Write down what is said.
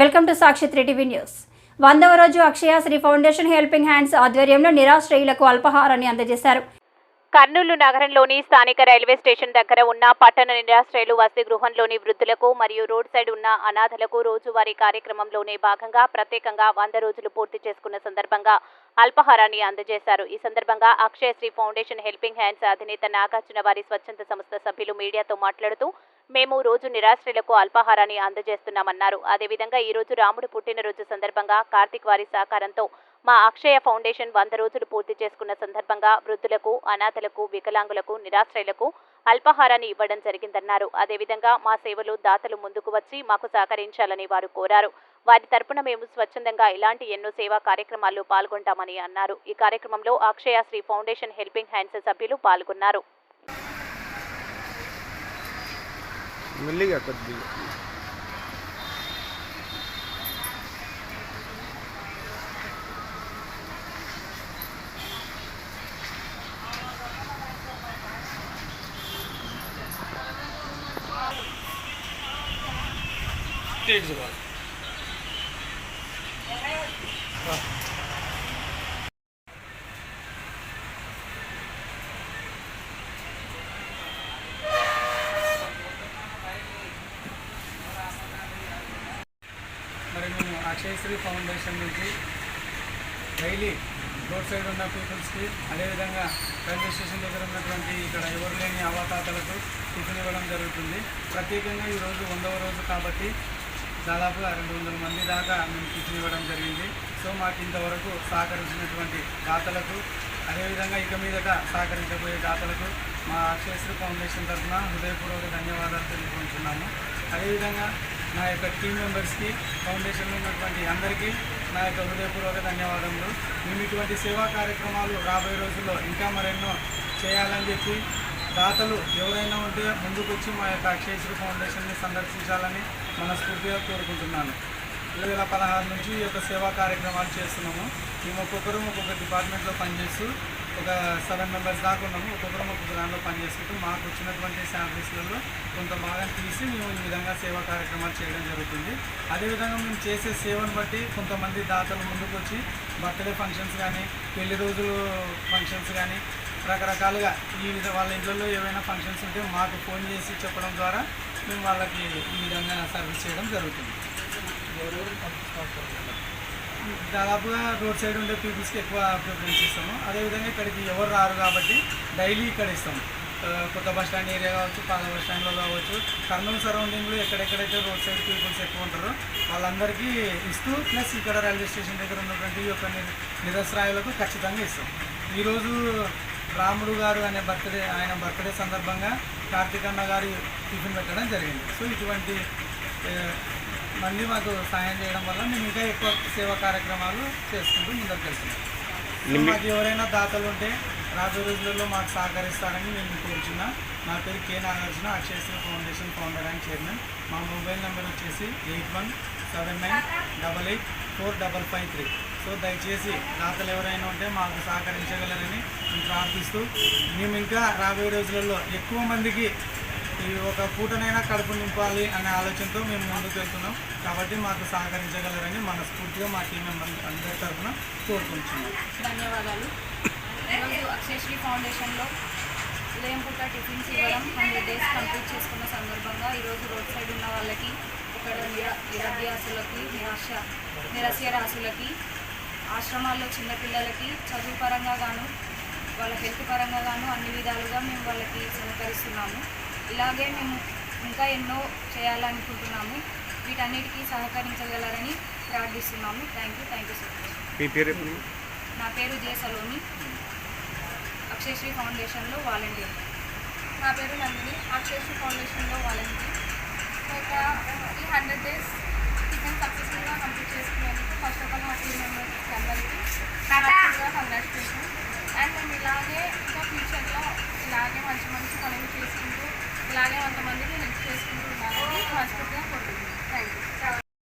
Welcome to Sakshi three TV news. వందవ రోజు Akshaya Sri foundation helping hands ఆధ్వర్యంలో నిరాశ్రయులకు అల్పహారాన్ని అందజేశారు. కర్నూలు నగరంలోని స్థానిక రైల్వే స్టేషన్ దగ్గర ఉన్న పట్టణ నిరాశ్రయులు వసతి గృహంలోని వృద్ధులకు మరియు రోడ్ సైడ్ ఉన్న అనాథలకు రోజువారీ కార్యక్రమంలోనే భాగంగా ప్రత్యేకంగా వంద రోజులు పూర్తి చేసుకున్న సందర్భంగా అల్పహారాన్ని అందజేశారు. ఈ సందర్భంగా అక్షయశ్రీ ఫౌండేషన్ హెల్పింగ్ హ్యాండ్స్ అధినేత నాగార్జున వారి స్వచ్ఛంద సంస్థ సభ్యులు మీడియాతో మాట్లాడుతూ మేము రోజు నిరాశ్రయులకు అల్పాహారాన్ని అందజేస్తున్నామన్నారు. అదేవిధంగా ఈ రోజు రాముడు పుట్టినరోజు సందర్భంగా కార్తిక్ వారి సహకారంతో మా అక్షయ ఫౌండేషన్ వంద రోజులు పూర్తి చేసుకున్న సందర్భంగా వృద్ధులకు అనాథలకు వికలాంగులకు నిరాశ్రయులకు అల్పాహారాన్ని ఇవ్వడం జరిగిందన్నారు. అదేవిధంగా మా సేవలు దాతలు ముందుకు వచ్చి మాకు సహకరించాలని వారు కోరారు. వారి తరపున మేము స్వచ్ఛందంగా ఇలాంటి ఎన్నో సేవా కార్యక్రమాల్లో పాల్గొంటామని అన్నారు. ఈ కార్యక్రమంలో Akshaya Sri foundation helping hands సభ్యులు పాల్గొన్నారు. मिलेगा कद्दू तेज ज़ुबान మేము అక్షయశ్రీ ఫౌండేషన్ నుంచి డైలీ రోడ్ సైడ్ ఉన్న పీపుల్స్కి అదేవిధంగా రైల్వే స్టేషన్ దగ్గర ఉన్నటువంటి ఇక్కడ ఎవరు లేని అవతాతలకు టిఫిన్ ఇవ్వడం జరుగుతుంది. ప్రత్యేకంగా ఈరోజు వందవ రోజు కాబట్టి దాదాపుగా రెండు వందల మంది దాకా మేము టిఫిన్ ఇవ్వడం జరిగింది. సో మాకు ఇంతవరకు సహకరించినటువంటి దాతలకు అదేవిధంగా ఇక మీదట సహకరించబోయే దాతలకు మా అక్షయశ్రీ ఫౌండేషన్ తరఫున హృదయపూర్వక ధన్యవాదాలు తెలుపుకుంటున్నాము. అదేవిధంగా నా యొక్క టీం మెంబర్స్కి ఫౌండేషన్లో ఉన్నటువంటి అందరికీ నా యొక్క హృదయపూర్వక ధన్యవాదములు. మేము ఇటువంటి సేవా కార్యక్రమాలు రాబోయే రోజుల్లో ఇంకా మరెన్నో చేయాలని చెప్పి దాతలు ఎవరైనా ఉంటే ముందుకొచ్చి మా యొక్క అక్షయశ్రీ ఫౌండేషన్ని సందర్శించాలని మనస్ఫూర్తిగా కోరుకుంటున్నాను. రెండు వేల పదహారు నుంచి ఈ యొక్క సేవా కార్యక్రమాలు చేస్తున్నాము. మేము ఒక్కొక్కరు ఒక్కొక్క డిపార్ట్మెంట్లో పనిచేస్తూ ఒక సెవెన్ మెంబర్స్ దాకా ఉన్నాము. ఒక్కొక్కరు ఒక్కొక్క దాంట్లో పనిచేసుకుంటూ మాకు వచ్చినటువంటి శాలరీస్లలో కొంత భాగం తీసి మేము ఈ విధంగా సేవా కార్యక్రమాలు చేయడం జరుగుతుంది. అదేవిధంగా మేము చేసే సేవను బట్టి కొంతమంది దాతలు ముందుకు వచ్చి బర్త్డే ఫంక్షన్స్ కానీ పెళ్ళి రోజులు ఫంక్షన్స్ కానీ రకరకాలుగా ఈ విధ వాళ్ళ ఇంట్లో ఏవైనా ఫంక్షన్స్ ఉంటే మాకు ఫోన్ చేసి చెప్పడం ద్వారా మేము వాళ్ళకి ఈ విధంగా సర్వీస్ చేయడం జరుగుతుంది. దాదాపుగా రోడ్ సైడ్ ఉండే పీపుల్స్కి ఎక్కువ ప్రిఫరెన్స్ ఇస్తాము. అదేవిధంగా ఇక్కడికి ఎవరు రారు కాబట్టి డైలీ ఇక్కడ ఇస్తాము. కొత్త బస్ స్టాండ్ ఏరియా కావచ్చు పాత బస్ స్టాండ్లో కావచ్చు. కర్నూలు సరౌండింగ్లో ఎక్కడెక్కడైతే రోడ్ సైడ్ పీపుల్స్ ఎక్కువ ఉంటారో వాళ్ళందరికీ ఇస్తూ ప్లస్ ఇక్కడ రైల్వే స్టేషన్ దగ్గర ఉన్నటువంటి ఈ యొక్క నిరసరాయులకు ఖచ్చితంగా ఇస్తాం. ఈరోజు రాముడు గారు అనే బర్త్డే ఆయన బర్త్డే సందర్భంగా కార్తీకన్న అన్న గారు టిఫిన్ పెట్టడం జరిగింది. సో ఇటువంటి మళ్ళీ మాకు సాయం చేయడం వల్ల మేము ఇంకా ఎక్కువ సేవా కార్యక్రమాలు చేసుకుంటూ ముందుకు వెళ్తున్నాం. మాకు ఎవరైనా దాతలు ఉంటే రాబోయే రోజులలో మాకు సహకరిస్తారని నేను కోరుచున్నా. నా పేరు K Nagarjuna Akshayasri foundation founder and chairman. మా మొబైల్ నెంబర్ వచ్చేసి eight one seven nine double eight four double five three. So దయచేసి దాతలు ఎవరైనా ఉంటే మాకు సహకరించగలరని మేము ప్రార్థిస్తూ మేము ఇంకా రాబోయే రోజులలో ఎక్కువ మందికి ఈ ఒక పూటనైనా కడుపు నింపాలి అనే ఆలోచనతో మేము ముందుకు వెళ్తున్నాం. కాబట్టి మాకు సహకరించగలరని మనస్ఫూర్తిగా మా టీం మెంబర్ అందరి తరఫున కోరుకుంటున్నాం. ధన్యవాదాలు. ఈరోజు అక్షయశ్రీ ఫౌండేషన్లో ఉదయం పూట టిఫిన్స్ ఇవ్వడం హండ్రెడ్ డేస్ కంప్లీట్ చేసుకున్న సందర్భంగా ఈరోజు రోడ్ సైడ్ ఉన్న వాళ్ళకి ఇక్కడ నిరభ్యాసులకి నిరాశ నిరస్య రాసులకి ఆశ్రమాల్లో చిన్నపిల్లలకి చదువు పరంగా గాను వాళ్ళ హెల్త్ పరంగా గాను అన్ని విధాలుగా మేము వాళ్ళకి సహకరిస్తున్నాము. ఇలాగే మేము ఇంకా ఎన్నో చేయాలనుకుంటున్నాము. వీటన్నిటికీ సహకరించగలరని ప్రార్థిస్తున్నాము. Thank you thank you so much. నా పేరు జే సలోని అక్షయశ్రీ ఫౌండేషన్లో వాలంటీర్. నా పేరు నందిని. అక్షయశ్రీ ఫౌండేషన్లో వాలంటీర్. ఇక ఈ హండ్రెడ్ డేస్ కిచెన్ సక్సెస్ఫుల్గా కంప్లీట్ చేసుకునేందుకు ఫస్ట్ ఆఫ్ ఆల్ మా టీం మెంబర్స్ అందరికీ హ్యాపీగా కంగ్రాచులేషన్ అండ్ మేము ఇలాగే ఇంకా ఫ్యూచర్లో ఇలాగే మంచి మంచి పనులు చేసుకుంటూ ఇలానే వంద మందికి హెల్ప్ చేసుకుంటూ ఉండాలని మనస్ఫూర్తిగా